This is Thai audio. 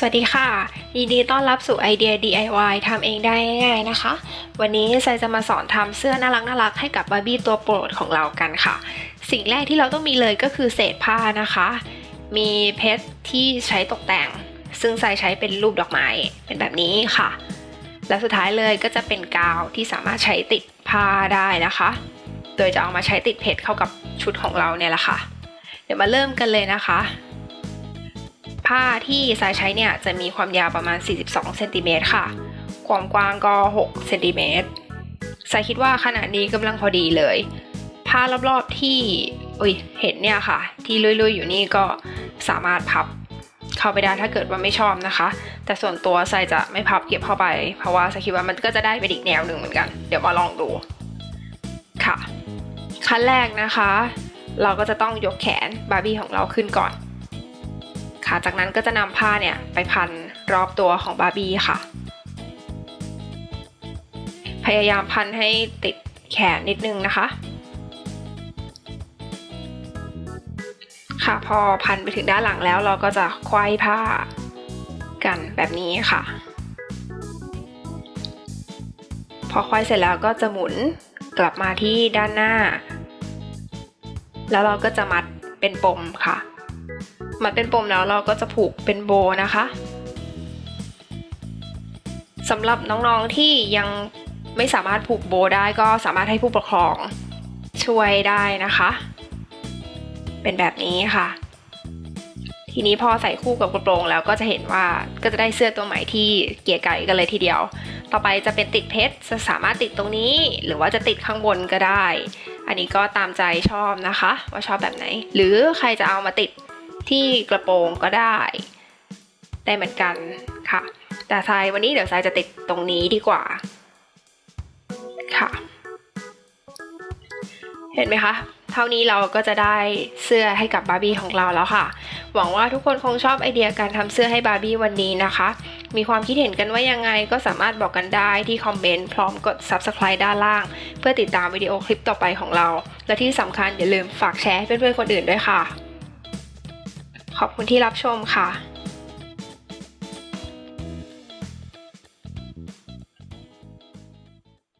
สวัสดีค่ะยินดีต้อนรับสู่ไอเดีย DIY ทำเองได้ง่ายๆนะคะ วันนี้ไซจะมาสอนทำเสื้อน่ารักน่ารักๆให้กับบาร์บี้ตัวโปรดของเรากันค่ะ สิ่งแรกที่เราต้องมีเลยก็คือเศษผ้านะคะ มีเพชรที่ใช้ตกแต่ง ซึ่งไซใช้เป็นรูปดอกไม้เป็นแบบนี้ค่ะ และสุดท้ายเลยก็จะเป็นกาวที่สามารถใช้ติดผ้าได้นะคะ โดยจะเอามาใช้ติดเพชรเข้ากับชุดของเราเนี่ยแหละค่ะ เดี๋ยวมาเริ่มกันเลยนะคะ ผ้าที่สายใช้เนี่ยจะมีความยาวประมาณ 42เซนติเมตรค่ะ ความกว้างก็ 6 เซนติเมตร สายคิดว่าขนาดนี้กำลังพอดีเลย ผ้ารอบๆที่อุ้ยเห็นเนี่ยค่ะ ที่ลุยๆอยู่นี่ก็สามารถพับเข้าไปได้ถ้าเกิดว่าไม่ชอบนะคะ แต่ส่วนตัวสายจะไม่พับเก็บเข้าไป เพราะว่าสายคิดว่ามันก็จะได้ไปอีกแนวหนึ่งเหมือนกัน เดี๋ยวมาลองดูค่ะ ขั้นแรกนะคะ เราก็จะต้องยกแขนบาร์บี้ของเราขึ้นก่อน ค่ะ จากนั้นก็จะนำผ้าเนี่ยไปพันรอบตัวของบาร์บี้ค่ะ พยายามพันให้ติดแขนนิดนึงนะคะ ค่ะพอพันไปถึงด้านหลังแล้วเราก็จะควายผ้ากันแบบนี้ค่ะ พอควายเสร็จแล้วก็จะหมุนกลับมาที่ด้านหน้า แล้วเราก็จะมัดเป็นปมค่ะ มัดเป็นปมแล้วเราก็จะผูกเป็นโบนะคะสำหรับน้องๆที่ยังไม่สามารถผูกโบได้ก็สามารถให้ผู้ปกครองช่วยได้นะคะ เป็นแบบนี้ค่ะ ทีนี้พอใส่คู่กับกระโปรงแล้วก็จะเห็นว่าก็จะได้เสื้อตัวใหม่ที่เก๋ไก๋กันเลยทีเดียว ต่อไปจะเป็นติดเพชรจะสามารถติดตรงนี้ หรือว่าจะติดข้างบนก็ได้ อันนี้ก็ตามใจชอบนะคะ ว่าชอบแบบไหน หรือใครจะเอามาติด ที่กระโปรงก็ได้ได้เหมือนกันค่ะ แต่ทรายวันนี้เดี๋ยวทรายจะติดตรงนี้ดีกว่าค่ะ เห็นไหมคะเท่านี้เราก็จะได้เสื้อให้กับบาร์บี้ของเราแล้วค่ะ หวังว่าทุกคนคงชอบไอเดียการทำเสื้อให้บาร์บี้วันนี้นะคะ มีความคิดเห็นกันว่ายังไงก็สามารถบอกกันได้ที่คอมเมนต์พร้อมกด subscribe ด้านล่าง เพื่อติดตามวิดีโอคลิปต่อไปของเรา และที่สำคัญอย่าลืมฝากแชร์ให้เพื่อนๆคนอื่นด้วยค่ะ ขอบคุณที่รับชมค่ะ